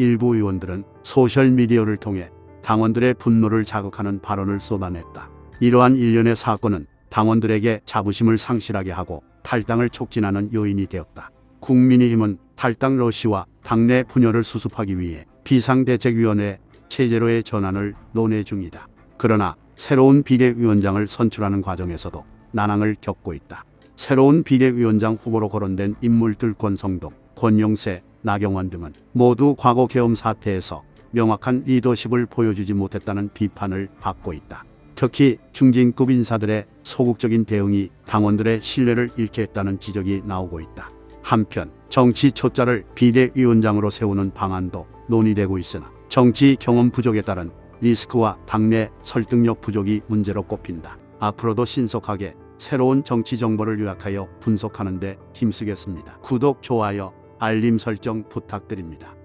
일부 의원들은 소셜미디어를 통해 당원들의 분노를 자극하는 발언을 쏟아냈다. 이러한 일련의 사건은 당원들에게 자부심을 상실하게 하고 탈당을 촉진하는 요인이 되었다. 국민의힘은 탈당 러시와 당내 분열을 수습하기 위해 비상대책위원회 체제로의 전환을 논의 중이다. 그러나 새로운 비대위원장을 선출하는 과정에서도 난항을 겪고 있다. 새로운 비대위원장 후보로 거론된 인물들 권성동, 권용세, 나경원 등은 모두 과거 계엄 사태에서 명확한 리더십을 보여주지 못했다는 비판을 받고 있다. 특히 중진급 인사들의 소극적인 대응이 당원들의 신뢰를 잃게 했다는 지적이 나오고 있다. 한편 정치 초짜를 비대위원장으로 세우는 방안도 논의되고 있으나 정치 경험 부족에 따른 리스크와 당내 설득력 부족이 문제로 꼽힌다. 앞으로도 신속하게 새로운 정치 정보를 요약하여 분석하는 데 힘쓰겠습니다. 구독, 좋아요, 알림 설정 부탁드립니다.